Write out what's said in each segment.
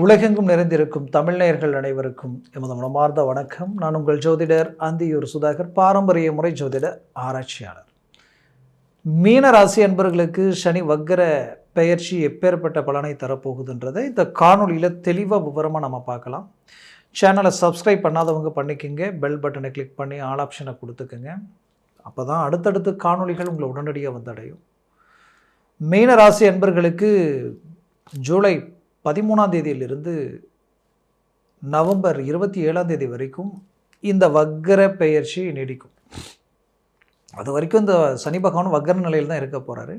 உலகெங்கும் நிறைந்திருக்கும் தமிழ்நேயர்கள் அனைவருக்கும் எமது மனமார்ந்த வணக்கம். நான் உங்கள் ஜோதிடர் அந்தியூர் சுதாகர் பாரம்பரிய முறை ஜோதிடர் ஆராய்ச்சியாளர். மீன ராசி அன்பர்களுக்கு சனி வக்கர பெயர்ச்சி எப்பேற்பட்ட பலனை தரப்போகுதுன்றதை இந்த காணொளியில் தெளிவாக விவரமாக நம்ம பார்க்கலாம். சேனலை சப்ஸ்கிரைப் பண்ணாதவங்க பண்ணிக்கோங்க. பெல் பட்டனை கிளிக் பண்ணி ஆல் ஆப்ஷனை கொடுத்துக்கோங்க. அப்போ தான் அடுத்தடுத்து காணொளிகள் உங்களை உடனடியாக வந்தடையும். மீன ராசி அன்பர்களுக்கு ஜூலை பதிமூணாம் தேதியிலிருந்து நவம்பர் இருபத்தி ஏழாம் தேதி வரைக்கும் இந்த வக்கர பெயர்ச்சி நீடிக்கும். அது வரைக்கும் இந்த சனி பகவான் வக்கர நிலையில் தான் இருக்க போகிறாரு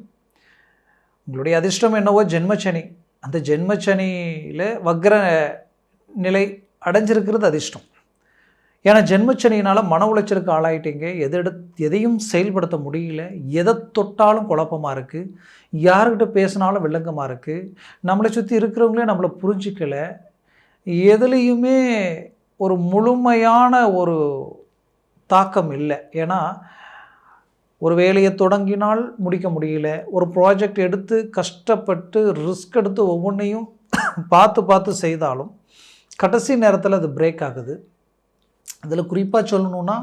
உங்களுடைய அதிர்ஷ்டம் என்னவோ ஜென்மச்சனி அந்த ஜென்மச்சனியில் வக்கர நிலை அடைஞ்சிருக்கிறது அதிர்ஷ்டம். ஏன்னா ஜென்மச்சனியினால் மன உளைச்சலுக்கு ஆளாயிட்டீங்க. எது எதையும் செயல்படுத்த முடியல. எதை தொட்டாலும் குழப்பமாக இருக்குது யாருக்கிட்ட பேசினாலும் வில்லங்கமாக இருக்குது நம்மளை சுற்றி இருக்கிறவங்களே நம்மளை புரிஞ்சிக்கல. எதுலேயுமே ஒரு முழுமையான ஒரு தாக்கம் இல்லை. ஏன்னா ஒரு வேலையை தொடங்கினால் முடிக்க முடியல. ஒரு ப்ராஜெக்ட் எடுத்து கஷ்டப்பட்டு ரிஸ்க் எடுத்து ஒவ்வொன்றையும் பார்த்து பார்த்து செய்தாலும் கடைசி நேரத்தில் அது பிரேக் ஆகுது. அதில் குறிப்பாக சொல்லணுன்னா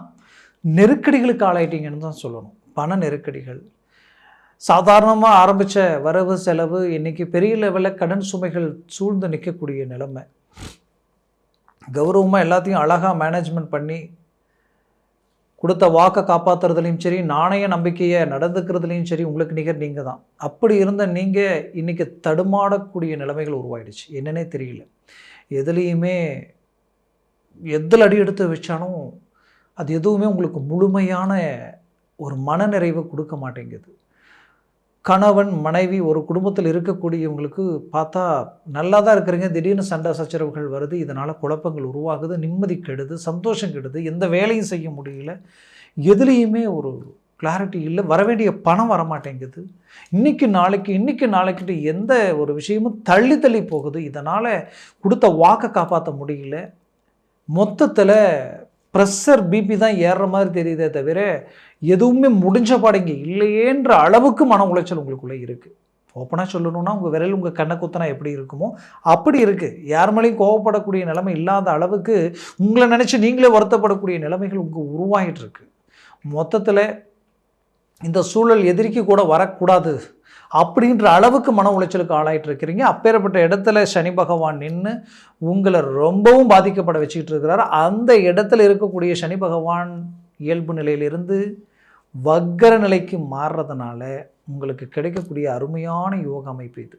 நெருக்கடிகளுக்கு ஆளாயிட்டீங்கன்னு தான் சொல்லணும். பண நெருக்கடிகள். சாதாரணமாக ஆரம்பித்த வரவு செலவு இன்றைக்கி பெரிய லெவலில் கடன் சுமைகள் சூழ்ந்து நிற்கக்கூடிய நிலைமை. கௌரவமாக எல்லாத்தையும் அழகாக மேனேஜ்மெண்ட் பண்ணி கொடுத்த வாக்கை காப்பாற்றுறதுலையும் சரி நாணய நம்பிக்கையை நடந்துக்கிறதுலையும் சரி உங்களுக்கு நிகர் நீங்கள் தான். அப்படி இருந்த நீங்கள் இன்றைக்கி தடுமாடக்கூடிய நிலைமைகள் உருவாயிடுச்சு. என்னன்னே தெரியல. எதுலேயுமே எதில் அடி எடுத்து வச்சாலும் அது எதுவுமே உங்களுக்கு முழுமையான ஒரு மனநிறைவை கொடுக்க மாட்டேங்குது. கணவன் மனைவி ஒரு குடும்பத்தில் இருக்கக்கூடியவங்களுக்கு பார்த்தா நல்லா தான் இருக்கிறீங்க திடீர்னு சண்டை சச்சரவுகள் வருது இதனால் குழப்பங்கள் உருவாகுது நிம்மதி கெடுது சந்தோஷம் கெடுது எந்த வேலையும் செய்ய முடியல எதுலேயுமே ஒரு கிளாரிட்டி இல்லை வர வேண்டிய பணம் வரமாட்டேங்குது. இன்றைக்கி நாளைக்கு இன்றைக்கி நாளைக்கிட்டு எந்த ஒரு விஷயமும் தள்ளி தள்ளி போகுது. இதனால் கொடுத்த வாக்கை காப்பாற்ற முடியல. மொத்தத்தில் ப்ரெஷர் பிபி தான் ஏறுற மாதிரி தெரியுதே தவிர எதுவுமே முடிஞ்ச பாடங்க இல்லையேன்ற அளவுக்கு மன உளைச்சல் உங்களுக்குள்ளே இருக்குது ஓப்பனாக சொல்லணும்னா உங்கள் விரல் உங்கள் கண்ணை குத்தனா எப்படி இருக்குமோ அப்படி இருக்குது யார் மேலேயும் கோவப்படக்கூடிய நிலைமை இல்லாத அளவுக்கு உங்களை நினச்சி நீங்களே வருத்தப்படக்கூடிய நிலைமைகள் உங்கள் உருவாகிட்டு இருக்கு. மொத்தத்தில் இந்த சூழல் எதிரிக்கு கூட வரக்கூடாது. அப்படின்ற அளவுக்கு மன உளைச்சலுக்கு ஆளாயிட்டு இருக்கிறீங்க. அப்பேற்பட்ட இடத்துல சனி பகவான் நின்று உங்களை ரொம்பவும் பாதிக்கப்பட வச்சுக்கிட்டு இருக்கிறார். அந்த இடத்துல இருக்கக்கூடிய சனி பகவான் இயல்பு நிலையிலிருந்து வக்கர நிலைக்கு மாறுறதுனால உங்களுக்கு கிடைக்கக்கூடிய அருமையான யோக அமைப்பு இது.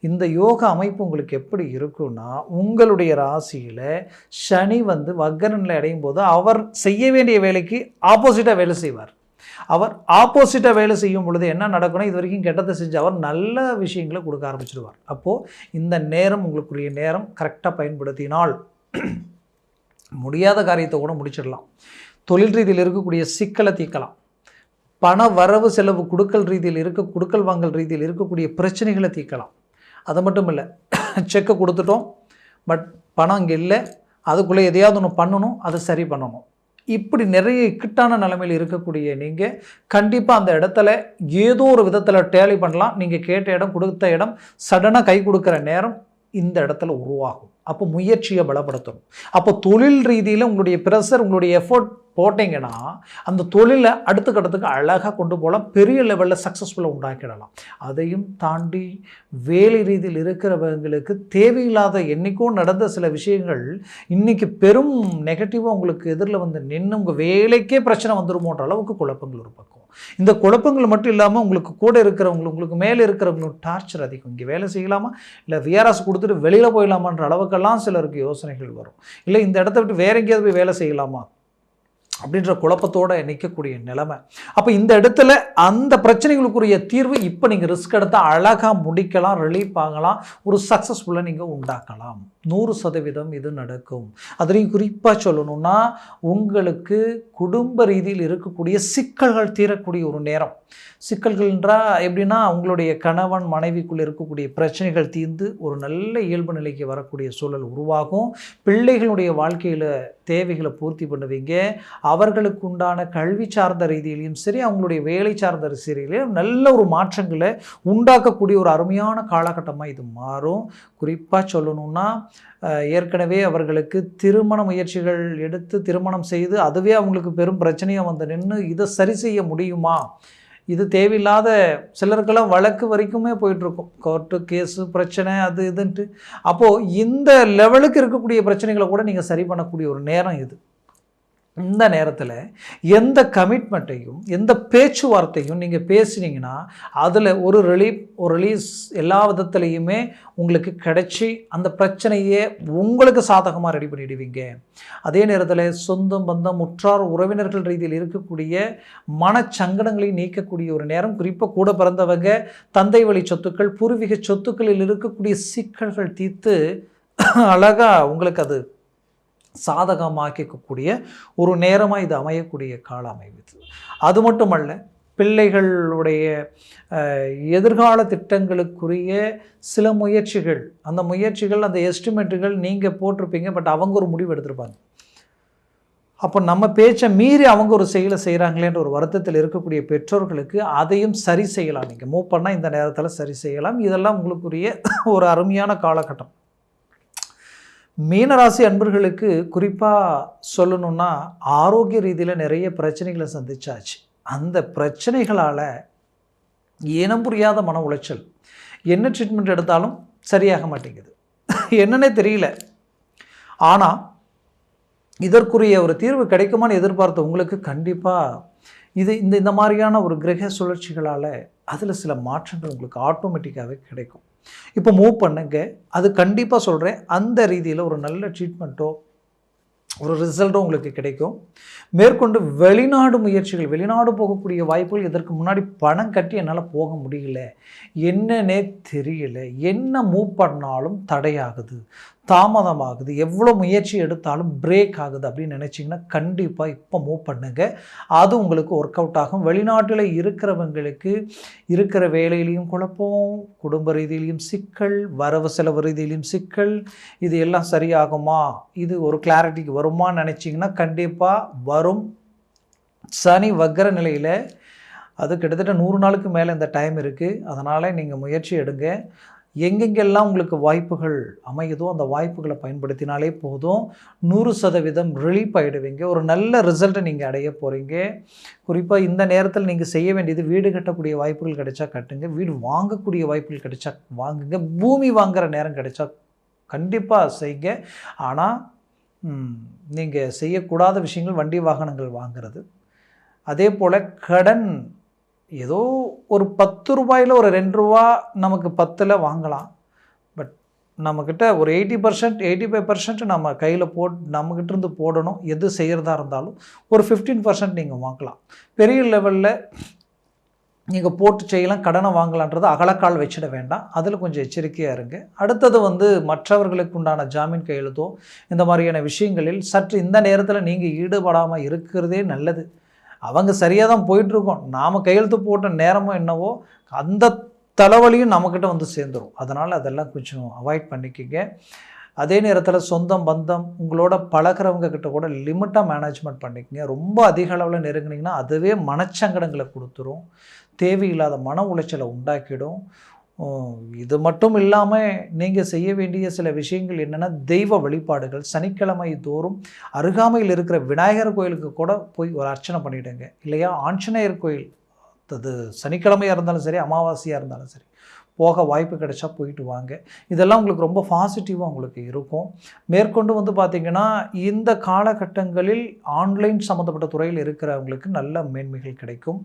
இந்த யோக அமைப்பு உங்களுக்கு எப்படி இருக்குன்னா உங்களுடைய ராசியில் சனி வந்து வக்கர நிலை அடையும் போது அவர் செய்ய வேண்டிய வேலைக்கு ஆப்போசிட்டாக வேலை செய்வார். அவர் ஆப்போசிட்டாக வேலை செய்யும் பொழுது என்ன நடக்கணும் இது வரைக்கும் கெட்டதை செஞ்சு அவர் நல்ல விஷயங்களை கொடுக்க ஆரம்பிச்சிடுவார் அப்போது இந்த நேரம் உங்களுக்குரிய நேரம் கரெக்டாக பயன்படுத்தினால் முடியாத காரியத்தை கூட முடிச்சிடலாம். தொழில் ரீதியில் இருக்கக்கூடிய சிக்கலை தீர்க்கலாம். பண வரவு செலவு கொடுக்கல் ரீதியில் இருக்க கொடுக்கல் வாங்கல் ரீதியில் இருக்கக்கூடிய பிரச்சனைகளை தீர்க்கலாம். அது மட்டும் இல்லை செக்கை கொடுத்துட்டோம் பட் பணம் இங்கே இல்லை அதுக்குள்ளே எதையாவது ஒன்று பண்ணணும் அதை சரி பண்ணணும். இப்படி நிறைய இக்கட்டான நிலைமையில் இருக்கக்கூடிய நீங்கள் கண்டிப்பாக அந்த இடத்துல ஏதோ ஒரு விதத்தில் டேலி பண்ணலாம். நீங்கள் கேட்ட இடம் கொடுத்த இடம் சடனாக கை கொடுக்குற நேரம் இந்த இடத்துல உருவாகும். அப்போ முயற்சியை பலப்படுத்தணும். அப்போ தொழில் ரீதியில் உங்களுடைய ப்ரெஷர் உங்களுடைய எஃபோர்ட் போட்டிங்கன்னா அந்த தொழிலை அடுத்த கட்டத்துக்கு அழகாக கொண்டு போகலாம். பெரிய லெவலில் சக்ஸஸ்ஃபுல்லாக உண்டாக்கிடலாம். அதையும் தாண்டி வேலை ரீதியில் இருக்கிறவங்களுக்கு தேவையில்லாத என்றைக்கோ நடந்த சில விஷயங்கள் இன்றைக்கி பெரும் நெகட்டிவாக உங்களுக்கு எதிரில் வந்து நின்று உங்கள் வேலைக்கே பிரச்சனை வந்துருமோன்ற அளவுக்கு குழப்பங்கள் ஒரு பக்கம். இந்த குழப்பங்கள் மட்டும் இல்லாமல் உங்களுக்கு கூட இருக்கிறவங்க உங்களுக்கு மேலே இருக்கிறவங்களுக்கு டார்ச்சர் அதிகம். இங்கே வேலை செய்யலாமா? இல்லை விஆர்எஸ் கொடுத்துட்டு வெளியில் போயிடலாமான்ற அளவுக்கெல்லாம் சிலருக்கு யோசனைகள் வரும். இல்லை இந்த இடத்த விட்டு வேற எங்கேயாவது போய் வேலை செய்யலாமா? அப்படின்ற குழப்பத்தோடு நிற்கக்கூடிய நிலைமை. அப்போ இந்த இடத்துல அந்த பிரச்சனைகளுக்குரிய தீர்வு இப்போ நீங்கள் ரிஸ்க் எடுத்தால் அழகாக முடிக்கலாம் ரிலீஃப் ஆகலாம் ஒரு சக்ஸஸ்ஃபுல்லாக நீங்கள் உண்டாக்கலாம். நூறு சதவீதம் இது நடக்கும். அதுலேயும் குறிப்பாக சொல்லணும்னா உங்களுக்கு குடும்ப ரீதியில் இருக்கக்கூடிய சிக்கல்கள் தீரக்கூடிய ஒரு நேரம். சிக்கல்கள்ன்றா எப்படின்னா உங்களுடைய கணவன் மனைவிக்குள்ளே இருக்கக்கூடிய பிரச்சனைகள் தீர்ந்து ஒரு நல்ல இயல்பு நிலைக்கு வரக்கூடிய சூழல் உருவாகும். பிள்ளைகளுடைய வாழ்க்கையில் தேவைகளை பூர்த்தி பண்ணுவீங்க. அவர்களுக்கு உண்டான கல்வி சார்ந்த ரீதியிலையும் சரி அவங்களுடைய வேலை சார்ந்த ரீதியிலையும் நல்ல ஒரு மாற்றங்களை உண்டாக்கக்கூடிய ஒரு அருமையான காலகட்டமாக இது மாறும். குறிப்பாக சொல்லணும்னா ஏற்கனவே அவர்களுக்கு திருமண முயற்சிகள் எடுத்து திருமணம் செய்து அதுவே அவங்களுக்கு பெரும் பிரச்சனையாக வந்து நின்று இதை சரி செய்ய முடியுமா? இது தேவையில்லாத சிலருக்கெல்லாம் வழக்கு வரைக்குமே போயிட்டுருக்கும். கோர்ட்டு கேஸு பிரச்சனை அது இதுன்ட்டு. அப்போது இந்த லெவலுக்கு இருக்கக்கூடிய பிரச்சனைகளை கூட நீங்கள் சரி பண்ணக்கூடிய ஒரு நேரம் இது. இந்த நேரத்தில் எந்த கமிட்மெண்ட்டையும் எந்த பேச்சுவார்த்தையும் நீங்கள் பேசுனீங்கன்னா அதில் ஒரு ரிலீஃப் ஒரு ரிலீஸ் எல்லா விதத்துலேயுமே உங்களுக்கு கிடைச்சி அந்த பிரச்சனையே உங்களுக்கு சாதகமாக ரெடி பண்ணிடுவீங்க. அதே நேரத்தில் சொந்தம் பந்தம் உற்றார் உறவினர்கள் ரீதியில் இருக்கக்கூடிய மனச்சங்கடங்களை நீக்கக்கூடிய ஒரு நேரம் குறிப்பாக கூட பிறந்தவங்க தந்தை வழி சொத்துக்கள் பூர்வீக சொத்துக்களில் இருக்கக்கூடிய சிக்கல்கள் தீர்த்து அழகாக உங்களுக்கு அது சாதகமாக்கிக்கக்கூடிய ஒரு நேரமாக இது அமையக்கூடிய கால அமைவு அது மட்டுமல்ல பிள்ளைகளுடைய எதிர்கால திட்டங்களுக்குரிய சில முயற்சிகள். அந்த முயற்சிகள் அந்த எஸ்டிமேட்டுகள் நீங்கள் போட்டிருப்பீங்க பட் அவங்க ஒரு முடிவு எடுத்திருப்பாங்க. அப்போ நம்ம பேச்சை மீறி அவங்க ஒரு செயலை செய்கிறாங்களேன்ற ஒரு வருத்தத்தில் இருக்கக்கூடிய பெற்றோர்களுக்கு அதையும் சரி செய்யலாம். நீங்கள் மூவ் பண்ணால் இந்த நேரத்தில் சரி செய்யலாம். இதெல்லாம் உங்களுக்குரிய ஒரு அருமையான காலகட்டம். மீனராசி அன்பர்களுக்கு குறிப்பாக சொல்லணும்னா ஆரோக்கிய ரீதியில் நிறைய பிரச்சனைகளை சந்திச்சாச்சு. அந்த பிரச்சனைகளால் இனம் புரியாத மன உளைச்சல். என்ன ட்ரீட்மெண்ட் எடுத்தாலும் சரியாக மாட்டேங்குது. என்னன்னே தெரியல. ஆனால் இதற்குரிய ஒரு தீர்வு கிடைக்குமான்னு எதிர்பார்த்த உங்களுக்கு கண்டிப்பாக இது இந்த இந்த மாதிரியான ஒரு கிரக சுழற்சிகளால் அதில் சில மாற்றங்கள் உங்களுக்கு ஆட்டோமேட்டிக்காகவே கிடைக்கும். இப்போ மூவ் பண்ணுங்க. அது கண்டிப்பாக சொல்கிறேன் அந்த ரீதியில் ஒரு நல்ல ட்ரீட்மெண்ட்டோ ஒரு ரிசல்ட்டும் உங்களுக்கு கிடைக்கும். மேற்கொண்டு வெளிநாடு முயற்சிகள் வெளிநாடு போகக்கூடிய வாய்ப்புகள் இதற்கு முன்னாடி பணம் கட்டி என்னால் போக முடியல. என்னன்னே தெரியல. என்ன மூவ் பண்ணாலும் தடையாகுது. தாமதமாகுது. எவ்வளோ முயற்சி எடுத்தாலும் பிரேக் ஆகுது அப்படின்னு நினச்சிங்கன்னா கண்டிப்பாக இப்போ மூவ் பண்ணுங்கள் அது உங்களுக்கு ஒர்க் அவுட் ஆகும். வெளிநாட்டில் இருக்கிறவங்களுக்கு இருக்கிற வேலையிலையும் குழப்பம் குடும்ப ரீதியிலையும் சிக்கல் வரவு செலவு ரீதியிலையும் சிக்கல் இது எல்லாம் சரியாகுமா? இது ஒரு கிளாரிட்டிக்கு வருமான்னு நினச்சிங்கன்னா கண்டிப்பாக வரும். சனி வக்கர நிலையில் அது கிட்டத்தட்ட நூறு நாளுக்கு மேலே இந்த டைம் இருக்குது அதனால் நீங்கள் முயற்சி எடுங்க. எங்கெங்கெல்லாம் உங்களுக்கு வாய்ப்புகள் அமையுதோ அந்த வாய்ப்புகளை பயன்படுத்தினாலே போதும். நூறு சதவீதம் ரிலீஃப் ஆகிடுவீங்க ஒரு நல்ல ரிசல்ட்டை நீங்கள் அடைய போகிறீங்க குறிப்பாக இந்த நேரத்தில் நீங்கள் செய்ய வேண்டியது வீடு கட்டக்கூடிய வாய்ப்புகள் கிடைச்சா கட்டுங்க. வீடு வாங்கக்கூடிய வாய்ப்புகள் கிடைச்சா வாங்குங்க. பூமி வாங்குகிற நேரம் கிடைச்சா கண்டிப்பாக செய்யுங்க. ஆனால் நீங்கள் செய்யக்கூடாத விஷயங்கள் வண்டி வாகனங்கள் வாங்குறது. அதே போல் கடன் ஏதோ ஒரு பத்து ரூபாயில் ஒரு ரெண்டு ரூபா நமக்கு பத்தில் வாங்கலாம். பட் நம்மக்கிட்ட ஒரு eighty percent eighty five percent நம்ம கையில் போட் நம்மக்கிட்ட இருந்து போடணும். எது செய்கிறதா இருந்தாலும் ஒரு ஃபிஃப்டீன் பர்சன்ட் நீங்கள் வாங்கலாம். பெரிய லெவலில் நீங்கள் போட்டு செய்யலாம் கடனை வாங்கலான்றது அகலக்கால் வச்சிட வேண்டாம். அதில் கொஞ்சம் எச்சரிக்கையாக இருங்க. அடுத்தது வந்து மற்றவர்களுக்கு உண்டான ஜாமீன் கையெழுத்தோ இந்த மாதிரியான விஷயங்களில் சற்று இந்த நேரத்தில் நீங்கள் ஈடுபடாமல் இருக்கிறதே நல்லது. அவங்க சரியாக தான் போயிட்டுருக்கோம். நாம் கையெழுத்து போட்ட நேரமோ என்னவோ அந்த தலைவலியும் நம்மக்கிட்ட வந்து சேர்ந்துடும் அதனால் அதெல்லாம் கொஞ்சம் அவாய்ட் பண்ணிக்கங்க. அதே நேரத்தில் சொந்தம் பந்தம் உங்களோட பழகிறவங்க கிட்ட கூட லிமிட்டாக மேனேஜ்மெண்ட் பண்ணிக்கங்க. ரொம்ப அதிக அளவில் நெருங்கினீங்கன்னா அதுவே மனச்சங்கடங்களை கொடுத்துரும். தேவையில்லாத மன உளைச்சலை உண்டாக்கிடும். இது மட்டும் இல்லாமல் நீங்கள் செய்ய வேண்டிய சில விஷயங்கள் என்னென்னா தெய்வ வழிபாடுகள். சனிக்கிழமை தோறும் அருகாமையில் இருக்கிற விநாயகர் கோயிலுக்கு கூட போய் ஒரு அர்ச்சனை பண்ணிவிடுங்க இல்லையா? ஆஞ்சநேயர் கோயில். அது சனிக்கிழமையாக இருந்தாலும் சரி அமாவாசையாக இருந்தாலும் சரி. போக வாய்ப்பு கிடைச்சா போயிட்டு வாங்க. இதெல்லாம் உங்களுக்கு ரொம்ப பாசிட்டிவாக உங்களுக்கு இருக்கும். மேற்கொண்டு வந்து பார்த்திங்கன்னா இந்த காலகட்டங்களில் ஆன்லைன் சம்மந்தப்பட்ட துறையில் இருக்கிறவங்களுக்கு நல்ல மேன்மைகள் கிடைக்கும்.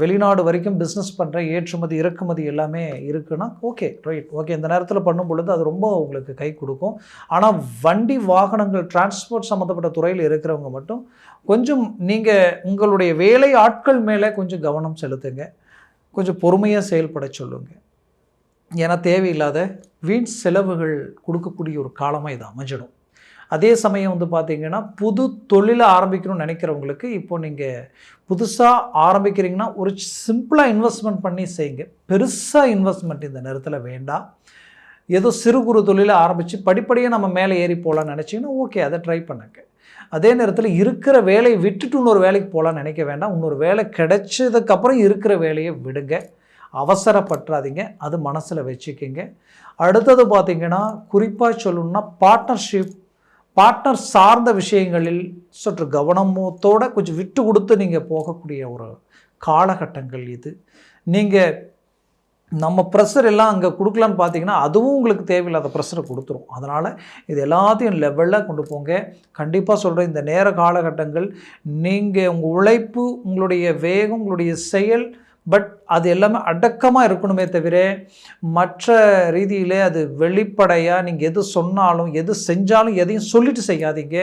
வெளிநாடு வரைக்கும் பிஸ்னஸ் பண்ணுற ஏற்றுமதி இறக்குமதி எல்லாமே இருக்குன்னா ஓகே ரைட் ஓகே இந்த நேரத்தில் பண்ணும் பொழுது அது ரொம்ப உங்களுக்கு கை கொடுக்கும். ஆனால் வண்டி வாகனங்கள் டிரான்ஸ்போர்ட் சம்மந்தப்பட்ட துறையில் இருக்கிறவங்க மட்டும் கொஞ்சம் நீங்கள் உங்களுடைய வேலை ஆட்கள் மேலே கொஞ்சம் கவனம் செலுத்துங்க. கொஞ்சம் பொறுமையாக செயல்பட சொல்லுங்க. ஏன்னா தேவையில்லாத வீண் செலவுகள் கொடுக்கக்கூடிய ஒரு காலமாக இது அமைஞ்சிடும். அதே சமயம் வந்து பார்த்தீங்கன்னா புது தொழிலை ஆரம்பிக்கணும்னு நினைக்கிறவங்களுக்கு இப்போ நீங்கள் புதுசாக ஆரம்பிக்கிறீங்கன்னா ஒரு சிம்பிளாக இன்வெஸ்ட்மெண்ட் பண்ணி செய்யுங்க. பெருசாக இன்வெஸ்ட்மெண்ட் இந்த நேரத்தில் வேண்டாம். ஏதோ சிறு குறு தொழிலை ஆரம்பித்து படிப்படியாக நம்ம மேலே ஏறி போகலான்னு நினச்சிங்கன்னா ஓகே அதை ட்ரை பண்ணுங்க. அதே நேரத்தில் இருக்கிற வேலையை விட்டுட்டு இன்னொரு வேலைக்கு போகலான்னு நினைக்க வேண்டாம். இன்னொரு வேலை கிடைச்சதுக்கப்புறம் இருக்கிற வேலையை விடுங்க. அவசரப்பட்டுறாதீங்க. அது மனசில் வச்சுக்கோங்க. அடுத்தது பார்த்திங்கன்னா குறிப்பாக சொல்லணும்னா பார்ட்னர்ஷிப் பார்ட்னர் சார்ந்த விஷயங்களில் சற்று கவனமத்தோடு கொஞ்சம் விட்டு கொடுத்து நீங்கள் போகக்கூடிய ஒரு காலகட்டங்கள் இது. நீங்கள் நம்ம ப்ரெஷர் எல்லாம் அங்கே கொடுக்கலான்னு பார்த்தீங்கன்னா அதுவும் உங்களுக்கு தேவையில்லாத ப்ரெஷரை கொடுத்துரும். அதனால் இது எல்லாத்தையும் லெவலில் கொண்டு போங்க. கண்டிப்பாக சொல்கிறேன் இந்த நேர காலகட்டங்கள் நீங்கள் உங்கள் உழைப்பு உங்களுடைய வேகம் உங்களுடைய செயல் பட் அது எல்லாமே அடக்கமாக இருக்கணுமே தவிர மற்ற ரீதியிலே அது வெளிப்படையாக நீங்கள் எது சொன்னாலும் எது செஞ்சாலும் எதையும் சொல்லிட்டு செய்யாதீங்க.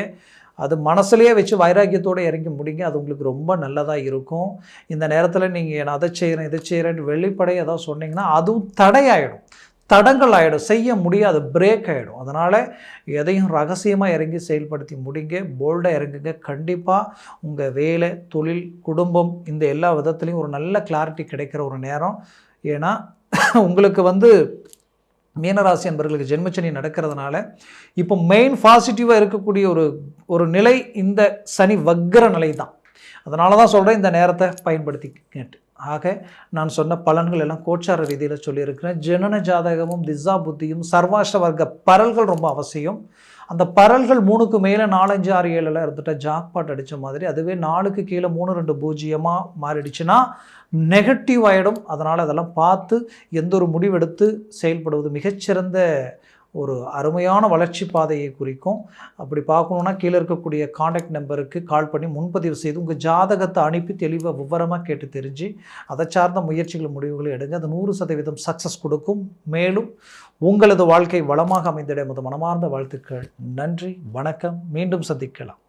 அது மனசுலேயே வச்சு வைராக்கியத்தோடு இறங்கி முடிங்க. அது உங்களுக்கு ரொம்ப நல்லதாக இருக்கும். இந்த நேரத்தில் நீங்கள் நான் அதை செய்கிறேன் இதை செய்கிறேன்னு வெளிப்படையாக ஏதாவது சொன்னீங்கன்னா அதுவும் தடையாயிடும். தடங்கள் ஆகிடும் செய்ய முடியாது பிரேக் ஆகிடும் அதனால் எதையும் ரகசியமாக இறங்கி செயல்படுத்தி முடிங்க போல்டாக இறங்குங்க. கண்டிப்பாக உங்கள் வேலை தொழில் குடும்பம் இந்த எல்லா விதத்துலேயும் ஒரு நல்ல கிளாரிட்டி கிடைக்கிற ஒரு நேரம். ஏன்னா உங்களுக்கு வந்து மீனராசி என்பவர்களுக்கு ஜென்மச்சனி நடக்கிறதுனால இப்போ மெயின் பாசிட்டிவாக இருக்கக்கூடிய ஒரு ஒரு நிலை இந்த சனி வக்ர நிலை தான் அதனால தான் சொல்கிறேன் இந்த நேரத்தை பயன்படுத்தி கேட்டு ஆக நான் சொன்ன பலன்கள் எல்லாம் கோச்சார ரீதியில் சொல்லியிருக்கிறேன். ஜனன ஜாதகமும் திசா புத்தியும் சர்வாஷ வர்க்க பரல்கள் ரொம்ப அவசியம். அந்த பரல்கள் மூணுக்கு மேலே நாலஞ்சு ஆறு ஏழுலாம் இருந்துட்டால் ஜாக்பாட் அடித்த மாதிரி. அதுவே நாலுக்கு கீழே மூணு ரெண்டு பூஜ்ஜியமாக மாறிடுச்சுன்னா நெகட்டிவ் ஆகிடும் அதனால் அதெல்லாம் பார்த்து எந்த ஒரு முடிவெடுத்து செயல்படுவது மிகச்சிறந்த ஒரு அருமையான வளர்ச்சி பாதையை குறிக்கும். அப்படி பார்க்கணுன்னா கீழே இருக்கக்கூடிய காண்டாக்ட் நம்பருக்கு கால் பண்ணி முன்பதிவு செய்து உங்கள் ஜாதகத்தை அனுப்பி தெளிவாக விவரமாக கேட்டு தெரிஞ்சு அதை சார்ந்த முயற்சிகள் முடிவுகளை எடுங்க. அது நூறு சதவீதம் சக்ஸஸ் கொடுக்கும். மேலும் உங்களது வாழ்க்கை வளமாக அமைந்திட மனமார்ந்த வாழ்த்துக்கள். நன்றி வணக்கம். மீண்டும் சந்திக்கலாம்.